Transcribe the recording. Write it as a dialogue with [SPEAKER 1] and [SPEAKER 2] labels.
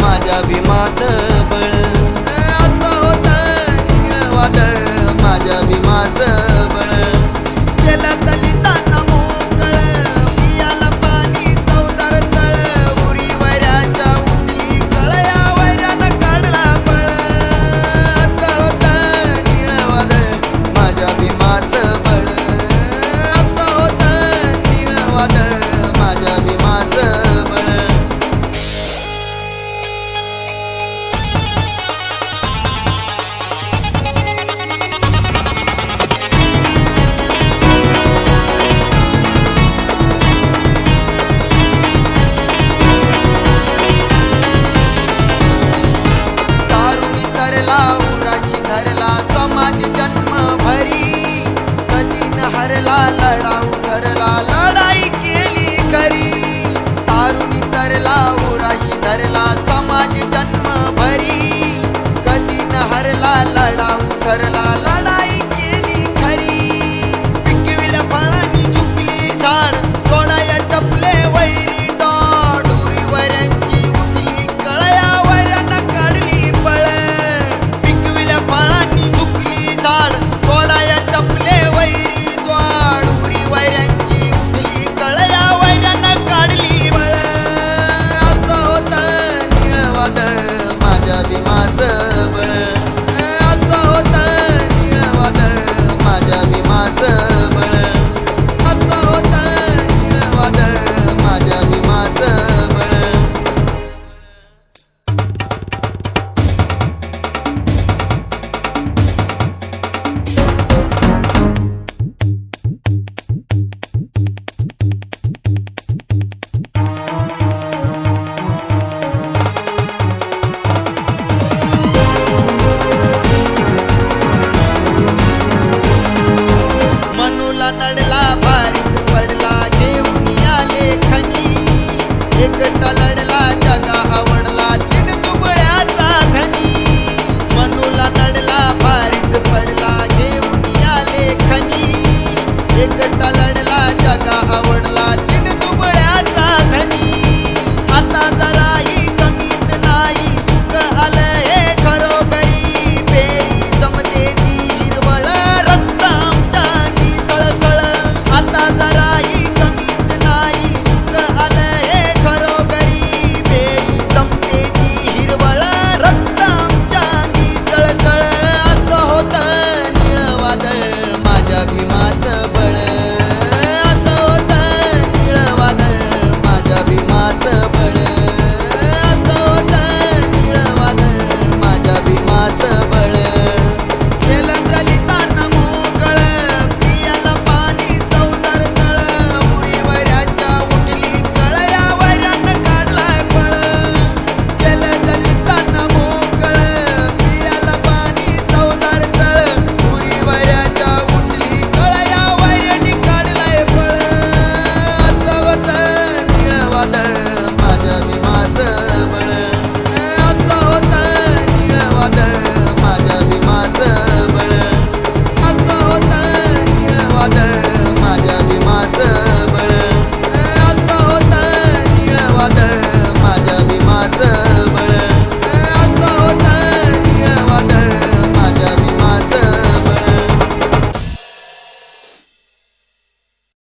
[SPEAKER 1] माझ्या भीमाचं धरला उराशी धरला समाज जन्म भरी. कधीन हरला लढाऊ धरला लढाई केली खरी. तारुणी तरला उराशी धरला समाज जन्म भरी. कधीन हरला लढाऊ धरला the